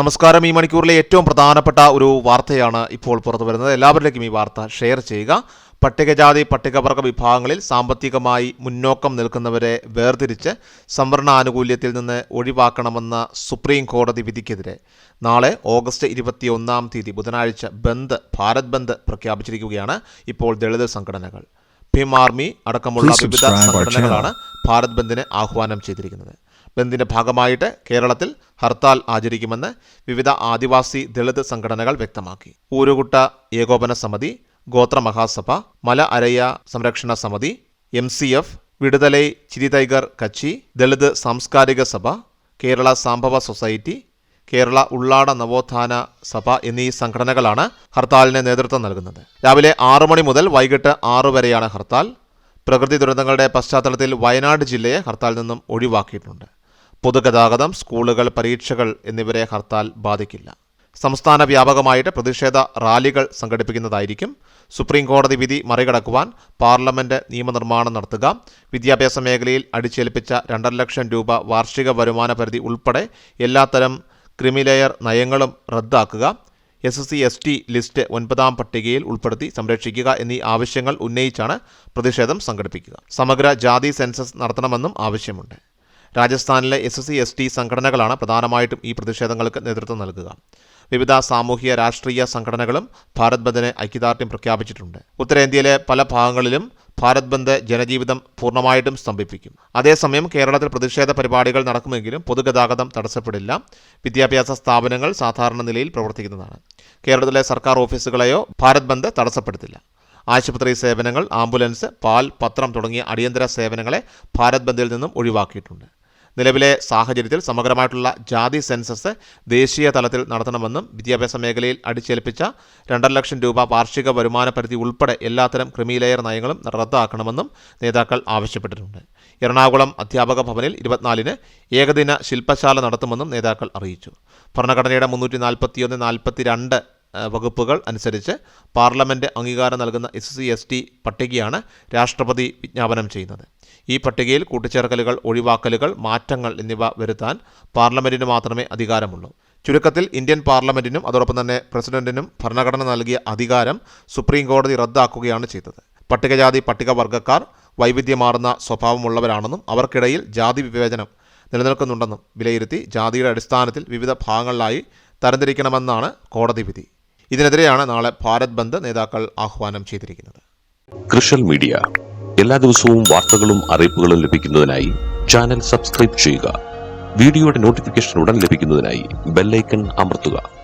നമസ്കാരം. ഈ മണിക്കൂറിലെ ഏറ്റവും പ്രധാനപ്പെട്ട ഒരു വാർത്തയാണ് ഇപ്പോൾ പുറത്തു വരുന്നത്. എല്ലാവരിലേക്കും ഈ വാർത്ത ഷെയർ ചെയ്യുക. പട്ടികജാതി പട്ടികവർഗ വിഭാഗങ്ങളിൽ സാമ്പത്തികമായി മുന്നോക്കം നിൽക്കുന്നവരെ വേർതിരിച്ച് സംവരണ ആനുകൂല്യത്തിൽ നിന്ന് ഒഴിവാക്കണമെന്ന സുപ്രീം കോടതി വിധിക്കെതിരെ നാളെ ഓഗസ്റ്റ് ഇരുപത്തിയൊന്നാം തീയതി ബുധനാഴ്ച ബന്ദ് ഭാരത് ബന്ദ് പ്രഖ്യാപിച്ചിരിക്കുകയാണ് ഇപ്പോൾ ദളിത് സംഘടനകൾ. ഭീം ആർമി അടക്കമുള്ള വിവിധ സംഘടനകളാണ് ഭാരത് ബന്ദിന് ആഹ്വാനം ചെയ്തിരിക്കുന്നത്. ബന്ദിന്റെ ഭാഗമായിട്ട് കേരളത്തിൽ ഹർത്താൽ ആചരിക്കുമെന്ന് വിവിധ ആദിവാസി ദളിത് സംഘടനകൾ വ്യക്തമാക്കി. ഊരുകുട്ട ഏകോപന സമിതി ഗോത്ര മഹാസഭ മല അരയ സംരക്ഷണ സമിതി M C F Viduthalai Chiruthaigal Katchi Dalit സാംസ്കാരിക സഭ കേരള സാംഭവ സൊസൈറ്റി കേരള ഉള്ളാട നവോത്ഥാന സഭ എന്നീ സംഘടനകളാണ് ഹർത്താലിന് നേതൃത്വം നൽകുന്നത്. രാവിലെ ആറു മണി മുതൽ വൈകിട്ട് ആറു വരെയാണ് ഹർത്താൽ. പ്രകൃതി ദുരന്തങ്ങളുടെ പശ്ചാത്തലത്തിൽ വയനാട് ജില്ലയെ ഹർത്താലിൽ നിന്നും ഒഴിവാക്കിയിട്ടുണ്ട്. പൊതുഗതാഗതം സ്കൂളുകൾ പരീക്ഷകൾ എന്നിവരെ ഹർത്താൽ ബാധിക്കില്ല. സംസ്ഥാന വ്യാപകമായിട്ട് പ്രതിഷേധ റാലികൾ സംഘടിപ്പിക്കുന്നതായിരിക്കും. സുപ്രീം കോടതി വിധി മറികടക്കുവാൻ പാർലമെന്റ് നിയമനിർമ്മാണം നടത്തുക. വിദ്യാഭ്യാസ മേഖലയിൽ അടിച്ചേൽപ്പിച്ച രണ്ടര ലക്ഷം രൂപ വാർഷിക വരുമാന പരിധി ഉൾപ്പെടെ എല്ലാത്തരം ക്രിമിലെയർ നയങ്ങളും റദ്ദാക്കുക. S C S T list ഒൻപതാം പട്ടികയിൽ ഉൾപ്പെടുത്തി സംരക്ഷിക്കുക എന്നീ ആവശ്യങ്ങൾ ഉന്നയിച്ചാണ് പ്രതിഷേധം സംഘടിപ്പിക്കുക. സമഗ്ര ജാതി സെൻസസ് നടത്തണമെന്നും ആവശ്യമുണ്ട്. രാജസ്ഥാനിലെ എസ് സി എസ് ടി സംഘടനകളാണ് പ്രധാനമായിട്ടും ഈ പ്രതിഷേധങ്ങൾക്ക് നേതൃത്വം നൽകുക. വിവിധ സാമൂഹിക രാഷ്ട്രീയ സംഘടനകളും ഭാരത് ബന്ദിന് ഐക്യദാർഢ്യം പ്രഖ്യാപിച്ചിട്ടുണ്ട്. ഉത്തരേന്ത്യയിലെ പല ഭാഗങ്ങളിലും ഭാരത് ബന്ദ് ജനജീവിതം പൂർണമായിട്ടും സ്തംഭിപ്പിക്കും. അതേസമയം കേരളത്തിൽ പ്രതിഷേധ പരിപാടികൾ നടക്കുമെങ്കിലും പൊതുഗതാഗതം തടസ്സപ്പെടില്ല. വിദ്യാഭ്യാസ സ്ഥാപനങ്ങൾ സാധാരണ നിലയിൽ പ്രവർത്തിക്കുന്നതാണ്. കേരളത്തിലെ സർക്കാർ ഓഫീസുകളെയോ ഭാരത് ബന്ദ് തടസ്സപ്പെടുത്തില്ല. ആശുപത്രി സേവനങ്ങൾ ആംബുലൻസ് പാൽ പത്രം തുടങ്ങിയ അടിയന്തര സേവനങ്ങളെ ഭാരത് ബന്ദിൽ നിന്നും ഒഴിവാക്കിയിട്ടുണ്ട്. നിലവിലെ സാഹചര്യത്തിൽ സമഗ്രമായിട്ടുള്ള ജാതി സെൻസസ് ദേശീയ തലത്തിൽ നടത്തണമെന്നും വിദ്യാഭ്യാസ മേഖലയിൽ അടിച്ചേൽപ്പിച്ച രണ്ടര ലക്ഷം രൂപ വാർഷിക വരുമാന പരിധി ഉൾപ്പെടെ എല്ലാത്തരം ക്രിമിലെയർ നയങ്ങളും റദ്ദാക്കണമെന്നും നേതാക്കൾ ആവശ്യപ്പെട്ടിട്ടുണ്ട്. എറണാകുളം അധ്യാപക ഭവനിൽ ഇരുപത്തിനാലിന് ഏകദിന ശില്പശാല നടത്തുമെന്നും നേതാക്കൾ അറിയിച്ചു. ഭരണഘടനയുടെ മുന്നൂറ്റി നാൽപ്പത്തിയൊന്ന് നാൽപ്പത്തിരണ്ട് വകുപ്പുകൾ അനുസരിച്ച് പാർലമെന്റ് അംഗീകാരം നൽകുന്ന എസ് സി എസ് ടി പട്ടികയാണ് രാഷ്ട്രപതി വിജ്ഞാപനം ചെയ്യുന്നത്. ഈ പട്ടികയിൽ കൂട്ടിച്ചേർക്കലുകൾ ഒഴിവാക്കലുകൾ മാറ്റങ്ങൾ എന്നിവ വരുത്താൻ പാർലമെന്റിന് മാത്രമേ അധികാരമുള്ളൂ. ചുരുക്കത്തിൽ ഇന്ത്യൻ പാർലമെന്റിനും അതോടൊപ്പം തന്നെ പ്രസിഡന്റിനും ഭരണഘടന നൽകിയ അധികാരം സുപ്രീം കോടതി റദ്ദാക്കുകയാണ് ചെയ്തത്. പട്ടികജാതി പട്ടികവർഗക്കാർ വൈവിധ്യമാർന്ന സ്വഭാവമുള്ളവരാണെന്നും അവർക്കിടയിൽ ജാതി വിവേചനം നിലനിൽക്കുന്നുണ്ടെന്നും വിലയിരുത്തി ജാതിയുടെ അടിസ്ഥാനത്തിൽ വിവിധ ഭാഗങ്ങളിലായി തരംതിരിക്കണമെന്നാണ് കോടതി വിധി. ഇതിനെതിരെയാണ് നാളെ ഭാരത് ബന്ദ് നേതാക്കൾ ആഹ്വാനം ചെയ്തിരിക്കുന്നത്. കൃഷൽ മീഡിയ. എല്ലാ ദിവസവും വാർത്തകളും അറിയിപ്പുകളും ലഭിക്കുന്നതിനായി ചാനൽ സബ്സ്ക്രൈബ് ചെയ്യുക. വീഡിയോയുടെ നോട്ടിഫിക്കേഷൻ ഉടൻ ലഭിക്കുന്നതിനായി ബെല്ലൈക്കൺ അമർത്തുക.